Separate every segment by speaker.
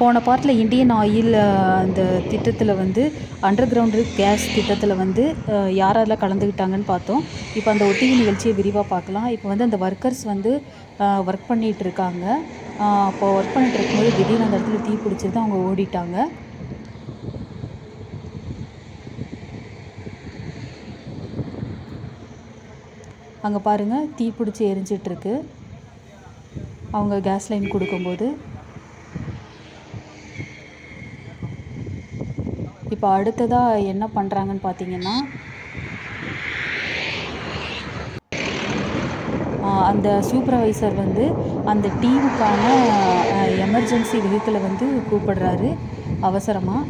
Speaker 1: போன பார்ட்டில் Indian oil அந்த திட்டத்தில் வந்து அண்டர் கிரவுண்டு கேஸ் திட்டத்தில் வந்து யார் யாரெல்லாம் கலந்துக்கிட்டாங்கன்னு பார்த்தோம். இப்போ அந்த ஒத்திகை நிகழ்ச்சியை விரிவாக பார்க்கலாம். இப்போ வந்து அந்த ஒர்க்கர்ஸ் வந்து ஒர்க் பண்ணிகிட்டு இருக்காங்க. அப்போது அப்போ ஒர்க் பண்ணிட்டு இருக்கும்போது திடீர்னு அந்த இடத்துல தீ பிடிச்சிருந்து அவங்க ஓடிட்டாங்க. அங்கே பாருங்கள் தீ பிடிச்சி எரிஞ்சிட்ருக்கு அவங்க கேஸ் லைன் கொடுக்கும்போது இப்போ அடுத்ததாக என்ன பண்ணுறாங்கன்னு பார்த்தீங்கன்னா அந்த சூப்பர்வைசர் வந்து அந்த டீமுக்கான எமர்ஜென்சி வெஹிக்கிளை வந்து கூப்பிடுறாரு. அவசரமாக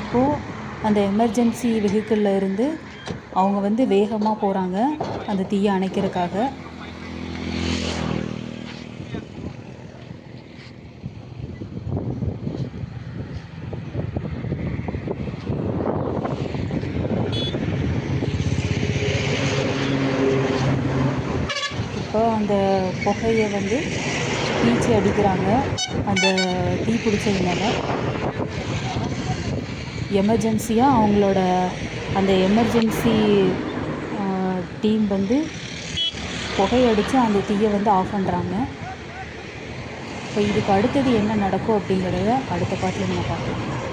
Speaker 1: இப்போது அந்த எமர்ஜென்சி வெஹிக்கிளில் இருந்து அவங்க வந்து வேகமாக போகிறாங்க அந்த தீயை அணைக்கிறதுக்காக. அப்போ அந்த புகையை வந்து பீச்சி அடிக்கிறாங்க. அந்த தீ பிடிச்சதுனால. எமர்ஜென்சியாக அவங்களோட அந்த எமர்ஜென்சி டீம் வந்து புகையடித்து அந்த தீயை வந்து ஆஃப் பண்ணுறாங்க இப்போ இதுக்கு அடுத்தது என்ன நடக்கும் அப்படிங்கிறத அடுத்த பாட்டில் நம்ம பார்க்கலாம்.